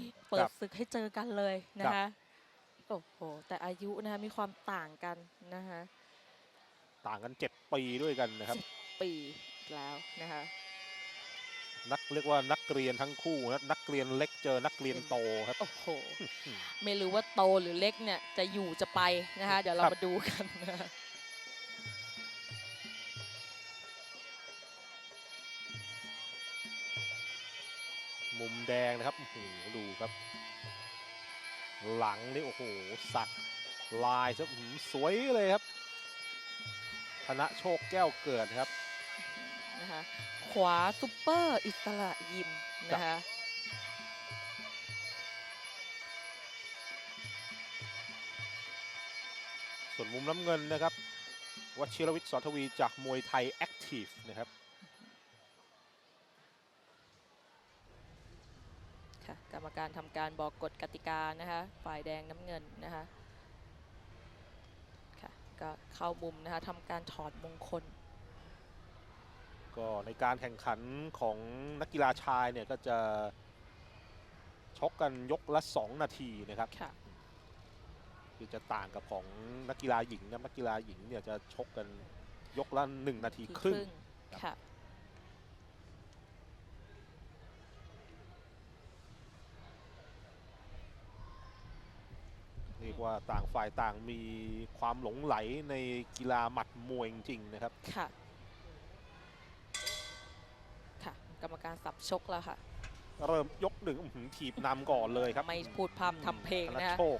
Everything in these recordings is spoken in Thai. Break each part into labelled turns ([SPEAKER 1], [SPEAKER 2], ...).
[SPEAKER 1] นี้เปิ
[SPEAKER 2] ค
[SPEAKER 1] ด
[SPEAKER 2] รับ
[SPEAKER 1] ศึกให้เจอกันเลยนะ
[SPEAKER 2] ครั
[SPEAKER 1] คะ
[SPEAKER 2] บ
[SPEAKER 1] โอ้โหแต่อายุนะคะมีความต่างกันนะคะ
[SPEAKER 2] ต่างกัน7ปีด้วยกันนะครับ
[SPEAKER 1] ปีแล้วนะคะ
[SPEAKER 2] นักเรียกว่านักเรียนทั้งคู่นะนักเรียนเล็กเจอนักเรียนโตครับ
[SPEAKER 1] โอ้โหไม่รู้ว่าโตหรือเล็กเนี่ยจะอยู่จะไปนะคะเดี๋ยวเรา
[SPEAKER 2] ครับ
[SPEAKER 1] มาดูกันนะ
[SPEAKER 2] มุมแดงนะครับโอ้โหดูครับ หลังนี่โอ้โหสักลายซะอื้อหือสวยเลยครับธนโชคแก้วเกิดครับ
[SPEAKER 1] นะคะขวาซุปเปอร์อิสระยิมนะคะ
[SPEAKER 2] ส่วนมุมน้ำเงินนะครับวชิรวิทย์สอนทวีจากมวยไทยแอคทีฟนะครับ
[SPEAKER 1] ค่ะกรรมการทำการบอกกฎกติกานะคะฝ่ายแดงน้ำเงินนะคะค่ะก็เข้ามุมนะคะทำการถอดมงคล
[SPEAKER 2] ก็ในการแข่งขันของนักกีฬาชายเนี่ยก็จะชกกันยกละ 2 นาทีนะครับ
[SPEAKER 1] ค่ะ
[SPEAKER 2] คือจะต่างกับของนักกีฬาหญิงนะนักกีฬาหญิงเนี่ยจะชกกันยกละ 1 นาที
[SPEAKER 1] ที
[SPEAKER 2] ครึ่งครับ
[SPEAKER 1] ค่ะ
[SPEAKER 2] เรียก ว่าต่างฝ่ายต่างมีความหลงไหลในกีฬาหมัดมวยจริงๆนะครับ
[SPEAKER 1] ค่ะ ค่ะ กรรมการสับชกแล้วค่ะ
[SPEAKER 2] เริ่มยกหนึ่งอื้อหือถีบนำก่อนเลยครับ
[SPEAKER 1] ไม่พูดพร่ำทำเพลง
[SPEAKER 2] ธน
[SPEAKER 1] นะคะ
[SPEAKER 2] โชค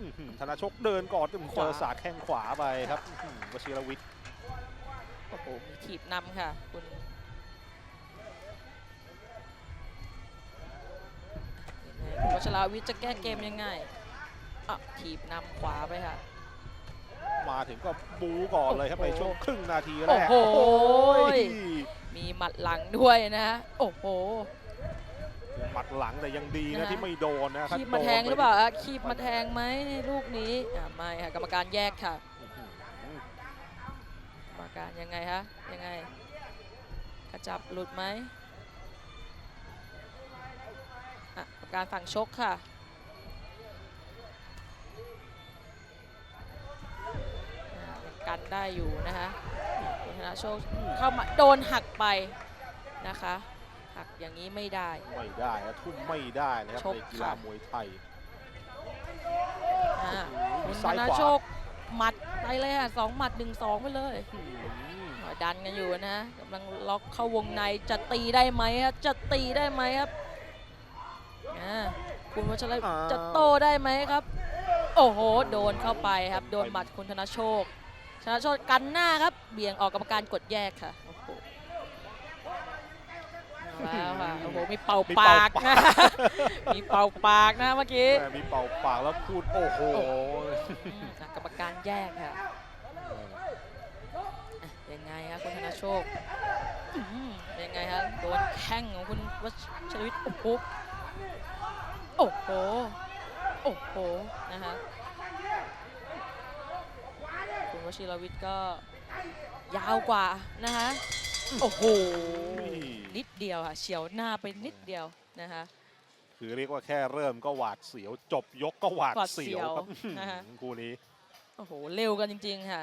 [SPEAKER 2] อื้อหือธนโชคเดินก่อนอื้อหือ
[SPEAKER 1] ข
[SPEAKER 2] เจ
[SPEAKER 1] วา
[SPEAKER 2] อสาดแข้งขวาไปครับอื้อหือวชิรวิทย์
[SPEAKER 1] โอ้โหมีถีบนำค่ะ คุณ วัชราวิทย์จะแก้เกมยังไงอะถีบนำขวาไปค่ะ
[SPEAKER 2] มาถึงก็บูก่อนเลยครับ
[SPEAKER 1] โอ้
[SPEAKER 2] ใน
[SPEAKER 1] โห
[SPEAKER 2] ช่วงครึ่งนาทีแรก
[SPEAKER 1] โอ้โห
[SPEAKER 2] ย
[SPEAKER 1] มีหมัดหลังด้วยนะฮะโอ้โห
[SPEAKER 2] หมัดหลังแต่ยังดีนะ
[SPEAKER 1] นะ
[SPEAKER 2] ที่ไม่โดนนะ
[SPEAKER 1] คีบมาแทงหรือเปล่าอะคีบมาแทงไหมในลูกนี้อะไม่ค่ะกรรมการแยกค่ะ
[SPEAKER 2] อื้อหือก
[SPEAKER 1] รรมการยังไงฮะยังไงกระจับหลุดไหมอะ กรรมการฝั่งชกค่ะอะยังกันได้อยู่นะคะคุณธนาโชคเข้ามาโดนหักไปนะคะ หักอย่างนี้ไม่ได้
[SPEAKER 2] ไม่ได้นะทุ่มไม่ได้นะครับ
[SPEAKER 1] ชก
[SPEAKER 2] ในกีฬา
[SPEAKER 1] ค่ะ
[SPEAKER 2] มวยไทย
[SPEAKER 1] อะ
[SPEAKER 2] โอ้โห
[SPEAKER 1] คุณธ
[SPEAKER 2] ซ้าย
[SPEAKER 1] นา
[SPEAKER 2] ขวา
[SPEAKER 1] โชคหมัดไปเลยค่ะสองหมัดหนึ่งสองไปเลย
[SPEAKER 2] อื้อหือ
[SPEAKER 1] ดันกันอยู่นะกำลังล็อกเข้าวงในจะตีได้ไหมครับจะตีได้ไหมครับ อ่าคุณวัชระ
[SPEAKER 2] อ้าว
[SPEAKER 1] จะโตได้ไหมครับ โอ้โห โดนเข้าไปครับ โดนหมัดคุณธนโชคธนโชคกันหน้าครับ เบี่ยงออกกรรมการกดแยกค่ะโอ้โหเอาแล้วค่ะโอ้โห มีเป่า
[SPEAKER 2] มี
[SPEAKER 1] ปา
[SPEAKER 2] เป่าก
[SPEAKER 1] นะ มีเป่าปากนะเมื่อกี้
[SPEAKER 2] แม่มีเป่าปากแล้วพูดโอ้โห
[SPEAKER 1] อืมอะกรรมการแยกค่ะ อะยังไงฮะคุณธนโชคอื้อหือยังไงฮะโดนแข้งของคุณวัชรวิทย์โอ้โหโอ้โห โอ้โห นะคะคุณวชิรวิทย์ก็ยาวกว่านะคะโอ้โห นิดเดียวค่ะเฉียวหน้าไปนิดเดียวนะคะ
[SPEAKER 2] คือเรียกว่าแค่เริ่มก็หวาดเสียว จบยกก็หวาด
[SPEAKER 1] หวาด
[SPEAKER 2] เสี
[SPEAKER 1] เสี
[SPEAKER 2] ย
[SPEAKER 1] ยวว
[SPEAKER 2] ครับ
[SPEAKER 1] นะฮะ
[SPEAKER 2] อื้อหือคู่นี้
[SPEAKER 1] โอ้โห เร็วกันจริง ๆ ค่ะ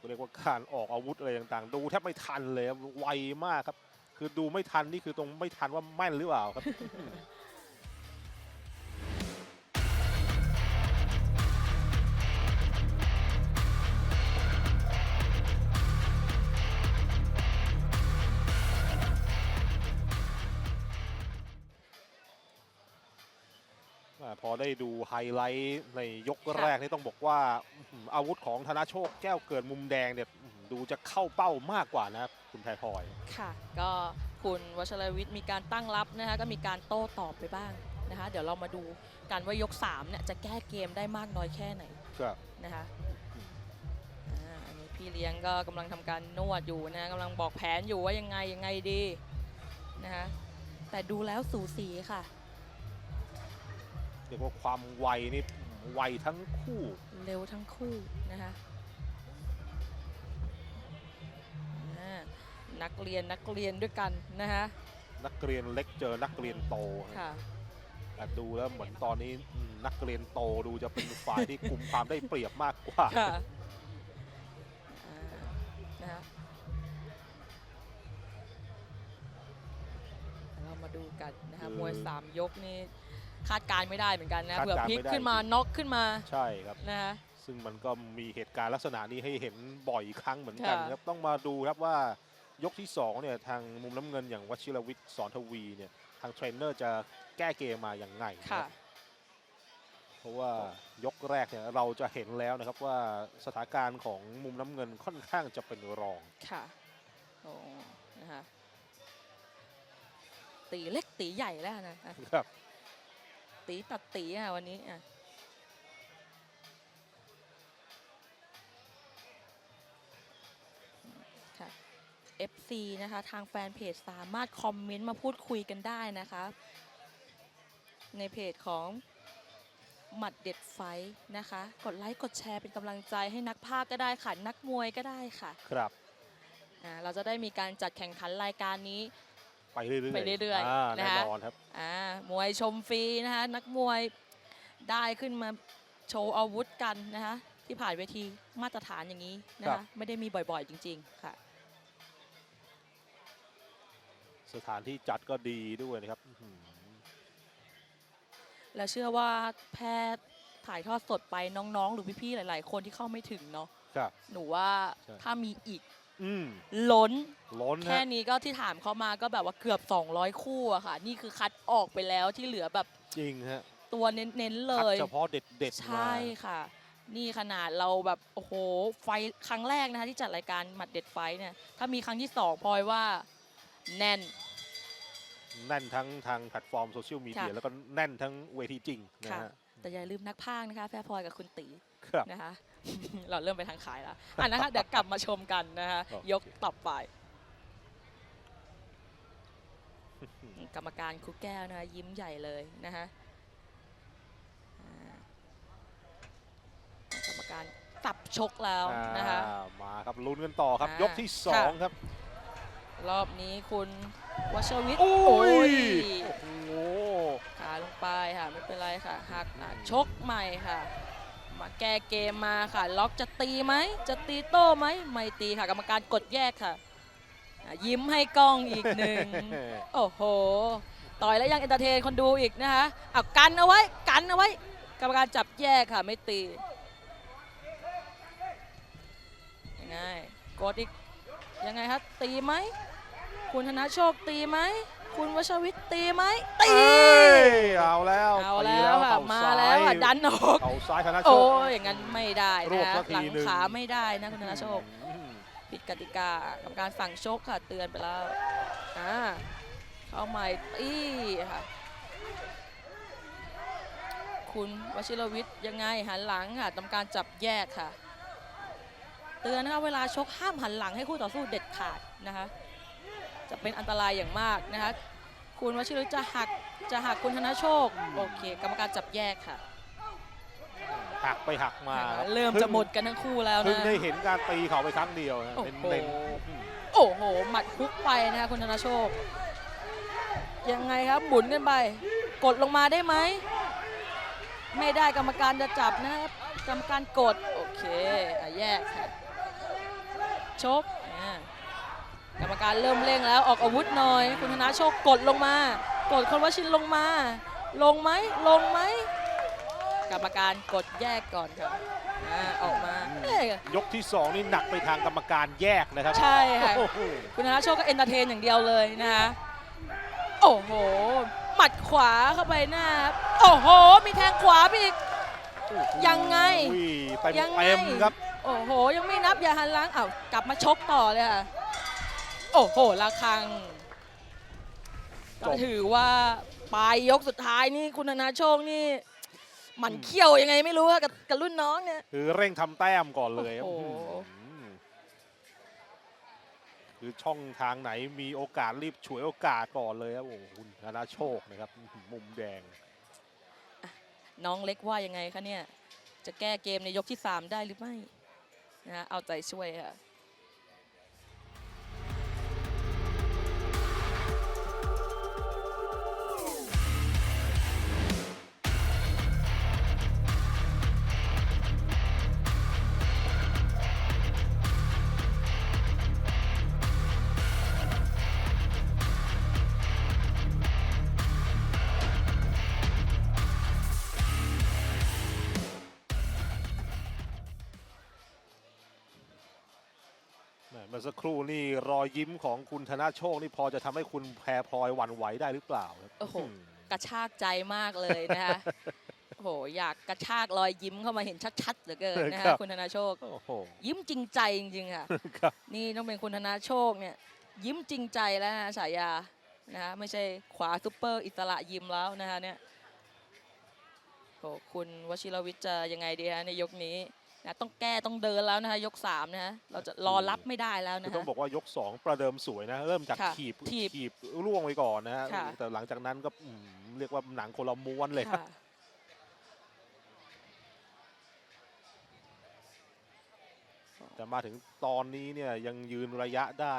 [SPEAKER 2] ก็เรียกว่าการออกอาวุธอะไรต่างๆ ดูแทบไม่ทันเลยครับไวมากครับ คือดูไม่ทันนี่คือตรงไม่ทันว่าแม่นหรือเปล่าครับ อ่าพอได้ดูไฮไลท์ในยกแรกนี่ต้องบอกว่าอื้อหืออาวุธของธนาโชคแก้วเกิดมุมแดงเนี่ยอื้อหือดูจะเข้าเป้ามากกว่านะครับ คุณแพรพลอย
[SPEAKER 1] ค่ะ ก็คุณวัชรวิทย์มีการตั้งรับนะคะก็มีการโต้ตอบไปบ้างนะคะเดี๋ยวเรามาดูกันว่ายก3เนี่ยจะแก้เกมได้มากน้อยแค่ไหน
[SPEAKER 2] ก็
[SPEAKER 1] นะคะอ่าอันนี้พี่เลี้ยงก็กำลังทำการนวดอยู่นะกำลังบอกแผนอยู่ว่ายังไงยังไงดีนะคะแต่ดูแล้วสูสีค่ะ
[SPEAKER 2] เรียกว่าความไวนี่ไวทั้งคู่
[SPEAKER 1] เร็วทั้งคู่นะคะ นักเรียนนักเรียนด้วยกันนะฮะ
[SPEAKER 2] นักเรียนเล็กเจอนักเรียนโตฮะ
[SPEAKER 1] ค่ะ
[SPEAKER 2] แต่ดูแล้วเหมือนตอนนี้อืมนักเรียนโตดูจะเป็นฝ่ายที่คุมความได้เปรียบมากกว่า
[SPEAKER 1] ค่ะอ่านะฮะเรามาดูกันนะคะ
[SPEAKER 2] คือ
[SPEAKER 1] มวยสามยกนี่คาดการณ์ไม่ได้เหมือนกันนะ
[SPEAKER 2] คาด
[SPEAKER 1] เผื่อ
[SPEAKER 2] การณ์
[SPEAKER 1] พลิก
[SPEAKER 2] ไม่ได้
[SPEAKER 1] ขึ้นมา
[SPEAKER 2] จริง
[SPEAKER 1] น็อกขึ้นมา
[SPEAKER 2] ใช่ครับ
[SPEAKER 1] นะฮะ
[SPEAKER 2] ซึ่งมันก็มีเหตุการณ์ลักษณะนี้ให้เห็นบ่อยครั้งเหมือนกัน
[SPEAKER 1] ค่ะ
[SPEAKER 2] ครับต้องมาดูครับว่า ยกที่สองเนี่ยทางมุมน้ำเงินอย่างวชิรวิทย์สอนทวีเนี่ยทางเทรนเนอร์จะแก้เกมมาอย่างไงนะค
[SPEAKER 1] ค่ะ
[SPEAKER 2] รับเพราะว่ายกแรกเนี่ยเราจะเห็นแล้วนะครับว่าสถานการณ์ของมุมน้ำเงินค่อนข้างจะเป็นรอง
[SPEAKER 1] ค่ะโอ้นะคะตีเล็กตีใหญ่แล้วนะอะ
[SPEAKER 2] ครับ
[SPEAKER 1] ตีตัดตีอะวันนี้อะค่ะ FC นะคะ ทางแฟนเพจสามารถคอมเมนต์มาพูดคุยกันได้นะคะ ในเพจของหมัดเด็ดไฟท์นะคะ กดไลค์กดแชร์เป็นกำลังใจให้นักภาคก็ได้ค่ะ นักมวยก็ได้ค่ะ
[SPEAKER 2] ครับ
[SPEAKER 1] อ่าเราจะได้มีการจัดแข่งขันรายการนี้
[SPEAKER 2] ไปเรื่อยๆ
[SPEAKER 1] ไปเรื่อยๆานะ
[SPEAKER 2] แน่
[SPEAKER 1] คะ
[SPEAKER 2] นอนครับ
[SPEAKER 1] อ่ามวยชมฟรีนะคะนักมวยได้ขึ้นมาโชว์อาวุธกันนะคะที่ผ่านเวทีมาตรฐานอย่างนี้นะ
[SPEAKER 2] ครั
[SPEAKER 1] คะ
[SPEAKER 2] บ
[SPEAKER 1] ไม่ได้มีบ่อยๆจริง ๆ ค่ะ
[SPEAKER 2] สถานที่จัดก็ดีด้วยนะครับอื้อหือ
[SPEAKER 1] แล้วเชื่อว่าแพทย์ถ่ายทอดสดไปน้องๆ หรือพี่ๆหลาย ๆ คนที่เข้าไม่ถึงเนาะ
[SPEAKER 2] ครับ
[SPEAKER 1] หนูว่า
[SPEAKER 2] ใช่
[SPEAKER 1] ถ้ามีอีก
[SPEAKER 2] อืม
[SPEAKER 1] ล้น
[SPEAKER 2] ล้น
[SPEAKER 1] แค่
[SPEAKER 2] ฮะ
[SPEAKER 1] นี้ก็ที่ถามเขามาก็แบบว่าเกือบ 200 คู่อะค่ะ นี่คือคัดออกไปแล้วที่เหลือแบบ
[SPEAKER 2] จริงฮะ
[SPEAKER 1] ตัวเน้นๆเล
[SPEAKER 2] คัด
[SPEAKER 1] ย
[SPEAKER 2] เฉพาะเด็ดเด็ดๆ
[SPEAKER 1] ใช
[SPEAKER 2] มา่
[SPEAKER 1] ค่ะ นี่ขนาดเราแบบโอ้โหไฟท์ครั้งแรกนะคะที่จัดรายการหมัดเด็ดไฟท์เนี่ยถ้ามีครั้งที่สองพลอยว่า แน่น
[SPEAKER 2] แน่นทั้งทางแพลตฟอร์มโซเชียลมีเดีย
[SPEAKER 1] ค่ะ
[SPEAKER 2] แล้วก็แน่นทั้งเวทีจริงนะ
[SPEAKER 1] ค่ะ
[SPEAKER 2] ฮะ
[SPEAKER 1] แต่อย่าลืมนักพากย์นะคะแพรพลอยกับคุณตี
[SPEAKER 2] ครับ
[SPEAKER 1] นะคะ เราเริ่มไปทางขายแล้วอะนะคะเดี๋ยวกลับมาชมกันนะคะ
[SPEAKER 2] ครับ
[SPEAKER 1] ยกต่อไปกรรมการครูแก้วนะคะยิ้มใหญ่เลยนะคะอ่ากรรมการสับชกแล้วนะคะ
[SPEAKER 2] อ่ามาครับลุ้นกันต่อครับ
[SPEAKER 1] อ่าย
[SPEAKER 2] กที่สองครับ
[SPEAKER 1] รอบนี้คุณวชวิทย์
[SPEAKER 2] โอ้
[SPEAKER 1] โอ้
[SPEAKER 2] ย
[SPEAKER 1] ย
[SPEAKER 2] โอ้โห
[SPEAKER 1] ขาลงไปค่ะไม่เป็นไรค่ะหักอะชกใหม่ค่ะ มาแก้เกมมาค่ะ ล็อกจะตีไหม จะตีโต้ไหมไม่ตีค่ะ กรรมการกดแยกค่ะอะ ยิ้มให้กล้องอีกหนึ่งโอ้โห ต่อยแล้วยังเอนเตอร์เทนคนดูอีกนะคะเอากันเอาไว้กันเอาไว้ กรรมการจับแยกค่ะไม่ตียังไงกดอีกยังไงครับตีไหม คุณธนโชคตีไหม คุณวชวิทย์ตีไหมตี
[SPEAKER 2] เอ้ยเอาแล้ว
[SPEAKER 1] เอา
[SPEAKER 2] ตี
[SPEAKER 1] แล้วค่ะ
[SPEAKER 2] เข่
[SPEAKER 1] มา
[SPEAKER 2] ซ้ย
[SPEAKER 1] แล้วค่ะ ดันออก
[SPEAKER 2] เข่าซ้ายธนโช
[SPEAKER 1] โอ้
[SPEAKER 2] ค
[SPEAKER 1] ยอย่างนั้นไม่ได้
[SPEAKER 2] รวบ
[SPEAKER 1] นะ
[SPEAKER 2] สักที
[SPEAKER 1] หลัง
[SPEAKER 2] หนึ่ง
[SPEAKER 1] ขาไม่ได้นะคุณธนโชค
[SPEAKER 2] อืม
[SPEAKER 1] ผิดกติกากรรมการสั่งชกค่ะ เตือนไปแล้วอ่าเข้าใหม่ตีค่ะ คุณวชิรวิทย์ยังไงหันหลังค่ะกรรมการจับแยกค่ะ เตือนนะคะเวลาชกห้ามหันหลังให้คู่ต่อสู้เด็ดขาดนะคะ จะเป็นอันตรายอย่างมากนะคะ คุณวชิรวิทย์จะหักจะหักคุณธนโชค โอเค กรรมการจับแยกค่ะ
[SPEAKER 2] หักไปหักมาครับ
[SPEAKER 1] เริ่มจะหมดกันทั้งคู่แล้ว
[SPEAKER 2] เพิ่ง
[SPEAKER 1] นะ
[SPEAKER 2] ได้เห็นการตีเขาไปครั้งเดียวนะ
[SPEAKER 1] โอ้
[SPEAKER 2] เน้น
[SPEAKER 1] โห
[SPEAKER 2] เน้นอืม
[SPEAKER 1] โอ้โห หมัดคุกไปนะคะคุณธนโชค ยังไงครับหมุนกันไป กดลงมาได้ไหม ไม่ได้กรรมการจะจับนะครับ กรรมการกด โอเคอะแยกค่ะชกอ่า กรรมการเริ่มเร่งแล้วออกอาวุธหน่อย คุณธนาโชคกดลงมา กดคนวชินลงมา ลงไหมลงไหมกรรมการกดแยกก่อนค่ะอ่าออกมาเอ้ย
[SPEAKER 2] ยกที่สองนี่หนักไปทางกรรมการแยกนะครับ
[SPEAKER 1] ใช่ค่ะ
[SPEAKER 2] โอ้โห
[SPEAKER 1] คุณธนาโชคก็เอนเตอร์เทนอย่างเดียวเลยนะคะโอ้โหหมัดขวาเข้าไปหน้าครับโอ้โห มีแทงขวาไปอีก ยังไง
[SPEAKER 2] อุ้ยเต็ม
[SPEAKER 1] ยังไง
[SPEAKER 2] เต็มครับ
[SPEAKER 1] โอ้โห ยังไม่นับอย่าหันหล้างอ้าวกลับมาชกต่อเลยค่ะ โอ้โหละครัง
[SPEAKER 2] จ
[SPEAKER 1] ก็
[SPEAKER 2] บ
[SPEAKER 1] ถือว่าปลายยกสุดท้ายนี่คุณธนาโชคนี่หมันเขี้ยวยังไงไม่รู้อะกับกับรุ่นน้องเนี่ย
[SPEAKER 2] คือเร่งทำแต้มก่อนเลยครับ
[SPEAKER 1] โอ้โห
[SPEAKER 2] อืมคือช่องทางไหนมีโอกาสรีบฉวยโอกาสก่อนเลยครับโอ้โหคุณธนาโชคนะครับอื้อหือมุมแดง
[SPEAKER 1] น้องเล็กว่ายังไงคะเนี่ย จะแก้เกมในยกที่ 3 ได้หรือไม่นะเอาใจช่วยค่ะ
[SPEAKER 2] สักครู่นี่รอยยิ้มของคุณธนาโชคนี่พอจะทำให้คุณแพรพลอยหวั่นไหวได้หรือเปล่าครับ
[SPEAKER 1] โอ้โห
[SPEAKER 2] อืม
[SPEAKER 1] กระชากใจมากเลยนะคะโอ้โหอยากกระชากรอยยิ้มเข้ามาเห็นชัดๆเหลือเกินนะ
[SPEAKER 2] ครั
[SPEAKER 1] คะ
[SPEAKER 2] บ
[SPEAKER 1] คุณธนาโชค
[SPEAKER 2] โอ้โห
[SPEAKER 1] ยิ้มจริงใจจริงๆค่ะ
[SPEAKER 2] ครับ
[SPEAKER 1] นี่ต้องเป็นคุณธนาโชคเนี่ยยิ้มจริงใจแล้วนะฉายานะฮะไม่ใช่ขวาซุปเปอร์อิสระยิ้มแล้วนะคะเนี่ยโอ้คุณวชิรวิทย์จะยังไงดีฮะในยกนี้ นะต้องแก้ต้องเดินแล้วนะคะยกสามนะฮะเราจะรอรับไม่ได้แล้ว
[SPEAKER 2] คือ
[SPEAKER 1] นะ
[SPEAKER 2] ต้อง
[SPEAKER 1] ฮะ
[SPEAKER 2] บอกว่ายก 2 ประเดิมสวยนะ เริ่มจาก
[SPEAKER 1] ค่ะ
[SPEAKER 2] ถีบ
[SPEAKER 1] ถีบ
[SPEAKER 2] ถีบล่วงไปก่อนนะฮะ
[SPEAKER 1] ค่ะ
[SPEAKER 2] แต่หลังจากนั้นก็อืมเรียกว่าหนังคนละม้วนเลยครับ
[SPEAKER 1] ค่ะ
[SPEAKER 2] แต่มาถึงตอนนี้เนี่ยยังยืนระยะได้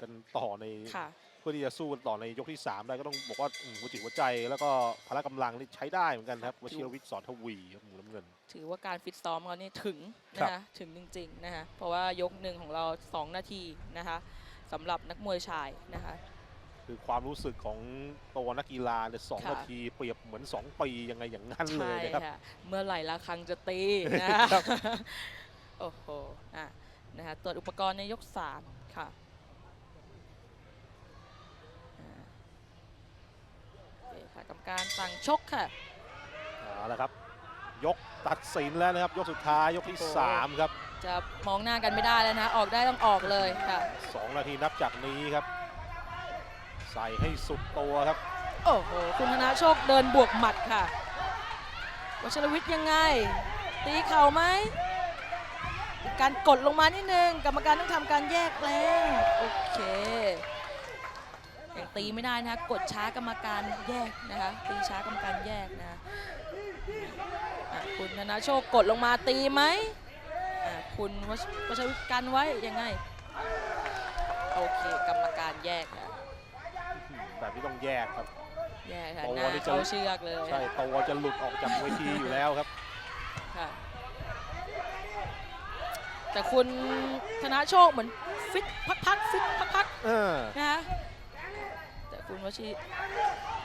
[SPEAKER 2] กันต่อใน
[SPEAKER 1] ค่ะ
[SPEAKER 2] เพื่อที่จะสู้กันต่อในยกที่ 3 ได้ก็ต้องบอกว่าอืมหัวจิตหัวใจ แล้วก็พละกำลังนี่ใช้ได้เหมือนกันครับวชิรวิทย์สอนทวีครับหมูน้ำเงิน
[SPEAKER 1] ถือว่าการฟิตซ้อมเขานี่ถึง
[SPEAKER 2] ครั
[SPEAKER 1] นะ
[SPEAKER 2] บ
[SPEAKER 1] คะถึงจริงๆนะคะเพราะว่ายกหนึ่งของเรา 2 นาทีนะคะสำหรับนักมวยชายนะคะ
[SPEAKER 2] คือความรู้สึกของตัวนักกีฬาเนี่ยสอง
[SPEAKER 1] ค่ะ
[SPEAKER 2] นาทีเปรียบเหมือน 2 ปียังไงอย่างนั้นเล
[SPEAKER 1] ใช่
[SPEAKER 2] ยนะครับ
[SPEAKER 1] ค่ะเมื่อไหร่ละครังจะตีนะ
[SPEAKER 2] ครับ
[SPEAKER 1] โอ้โหอะนะคะตรวจอุปกรณ์ในยก3ค่ะอ่าโอ เคค่ะกรรมการสั่งชกค่ะ
[SPEAKER 2] เอาละครับ ยกตัดสินแล้วนะครับ ยกสุดท้ายยกที่
[SPEAKER 1] โอ้โห
[SPEAKER 2] 3ครับ
[SPEAKER 1] จะมองหน้ากันไม่ได้แล้วนะ ออกได้ต้องออกเลยค่ะ
[SPEAKER 2] 2 นาทีนับจากนี้ครับ ใส่ให้สุดตัวครับ
[SPEAKER 1] โอ้โห คุณธนาโชคเดินบวกหมัดค่ะวชรวิทย์ยังไง ตีเข่าไหมมีการกดลงมานิดนึงกรรมการต้องทำการแยกแรงโอเค ยังตีไม่ได้นะคะกดช้ากรรมการแยกนะคะตีช้ากรรมการแยกนะคะอะคุณธนาโชคกดลงมาตีไหมอะคุณวชวชรวิทย์กันไว้ยังไงโอเคกรรมการแยกค่ะ
[SPEAKER 2] แบบนี้ต้องแยกครับ
[SPEAKER 1] แย่ค่ะ
[SPEAKER 2] โอ้
[SPEAKER 1] หน้า
[SPEAKER 2] นี่จะ
[SPEAKER 1] เข้าเชือกเลย
[SPEAKER 2] ใช่ตัวจะหลุดออกจากเวทีอยู่แล้วครับ
[SPEAKER 1] ค่ะแต่คุณธนาโชคเหมือนฟิตพักๆฟิตพัก
[SPEAKER 2] เออ
[SPEAKER 1] ๆนะคะแต่ คุณวชิ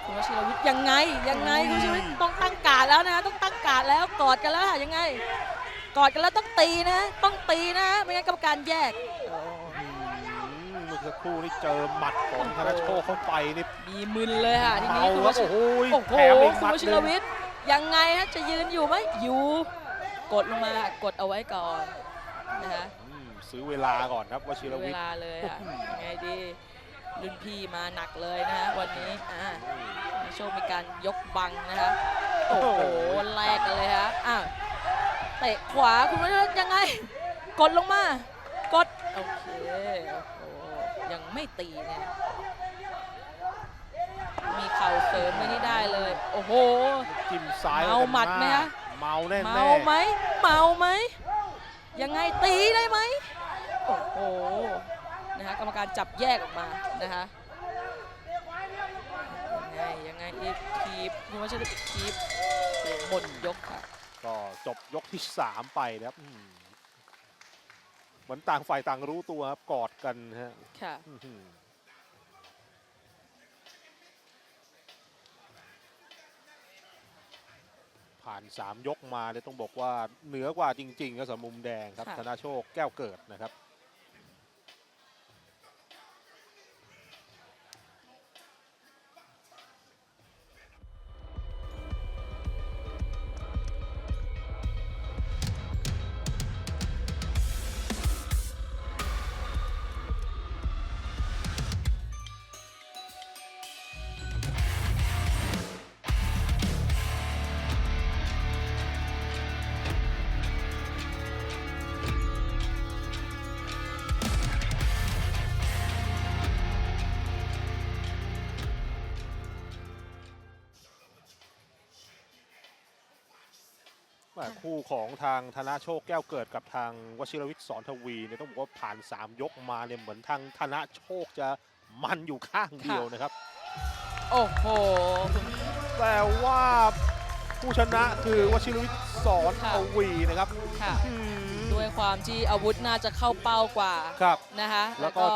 [SPEAKER 1] คุณวชิรวิทย์ยังไงยังไงคุณวชิรวิทย์ต้องตั้งการดแล้วนะคะต้องตั้งการดแล้วกอดกันแล้วค่ะยังไง กอดกันแล้วต้องตีนะ ต้องตีนะไม่งั้นกรรมการแยก
[SPEAKER 2] อืมเมื่อสักครู่นี่เจอหมัดของธนโชคเข้าไปนี่
[SPEAKER 1] มีมึนเลยค่ะที
[SPEAKER 2] เมา
[SPEAKER 1] นี้คุณ
[SPEAKER 2] ควรับ
[SPEAKER 1] ชิ
[SPEAKER 2] โอ้โห
[SPEAKER 1] โอ้โห
[SPEAKER 2] แถมอีกห
[SPEAKER 1] คุณ
[SPEAKER 2] มัด
[SPEAKER 1] วชิ
[SPEAKER 2] ห
[SPEAKER 1] ร
[SPEAKER 2] นึ่ง
[SPEAKER 1] วิทย์ยังไงฮะจะยืนอยู่ไหมอยู่กดลงมากดเอาไว้ก่อนนะคะ
[SPEAKER 2] อืมซื้อเวลาก่อนครับวชิร
[SPEAKER 1] เว
[SPEAKER 2] วิทย์
[SPEAKER 1] ลาเลยอะ
[SPEAKER 2] อืม
[SPEAKER 1] ยังไงดี รุ่นพี่มาหนักเลยนะฮะวันนี้อ่าโชคมีการยกบังนะคะโอ้โหแลกกันเลยฮะอะเตะขวาคุณผู้ชมยังไง กดลงมากดโอเคโอ้โหยังไม่ตีเนี่ยมีเข่าเสริมไม่ได้เลย โอ้โห
[SPEAKER 2] จิ้มซ้าย
[SPEAKER 1] เมาหมัดไหมคะ
[SPEAKER 2] เมาแน่ๆ
[SPEAKER 1] เมาไหมเมาไหมยังไงตีได้ไหมโอ้โห นะคะกรรมการจับแยกออกมานะคะยังไงยังไงอีกทีบคุณว่าจะทีบหมดยกค่ะ
[SPEAKER 2] ก็จบยกที่ 3 ไปนะครับอืมเหมือนต่างฝ่ายต่างรู้ตัวครับกอดกันฮะ
[SPEAKER 1] ค่ะ
[SPEAKER 2] อื้อหือผ่าน 3 ยกมาเนี่ยต้องบอกว่าเหนือกว่าจริงๆครับสำหรับมุมแดงครับ
[SPEAKER 1] ค่ะ
[SPEAKER 2] ธนาโชคแก้วเกิดนะครับ คู่ของทางธนาโชคแก้วเกิดกับทางวชิรวิทย์สอนทวีเนี่ยต้องบอกว่าผ่าน 3 ยกมาเนี่ยเหมือนทางธนาโชคจะมันอยู่ข้างเดียวนะครับ
[SPEAKER 1] โอ้โหคุณ
[SPEAKER 2] แต่ว่าผู้ชนะคือวชิรวิทย์สอน
[SPEAKER 1] ค่ะ
[SPEAKER 2] ทวีนะครับ
[SPEAKER 1] ค่ะ
[SPEAKER 2] อืม
[SPEAKER 1] ด้วยความที่อาวุธน่าจะเข้าเป้ากว่า
[SPEAKER 2] ครับ
[SPEAKER 1] นะคะ
[SPEAKER 2] แล้
[SPEAKER 1] แล้ว
[SPEAKER 2] วก็
[SPEAKER 1] ก็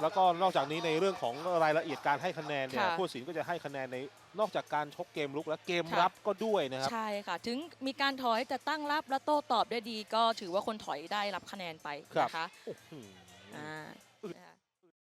[SPEAKER 2] แล้วก็นอกจากนี้ในเรื่องของรายละเอียดการให้คะแนนเนี่ย
[SPEAKER 1] ค่ะ
[SPEAKER 2] ผู้ตัดสินก็จะให้คะแนนใน นอกจากการชกเกมลุกและเกม
[SPEAKER 1] ค่ะ
[SPEAKER 2] รับก็ด้วยนะครับ
[SPEAKER 1] ใช่ค่ะ ถึงมีการถอยแต่ตั้งรับและโต้ตอบได้ดี ก็ถือว่าคนถอยได้รับคะแนนไป
[SPEAKER 2] ครับ
[SPEAKER 1] นะคะ
[SPEAKER 2] โอ้โห
[SPEAKER 1] อ่า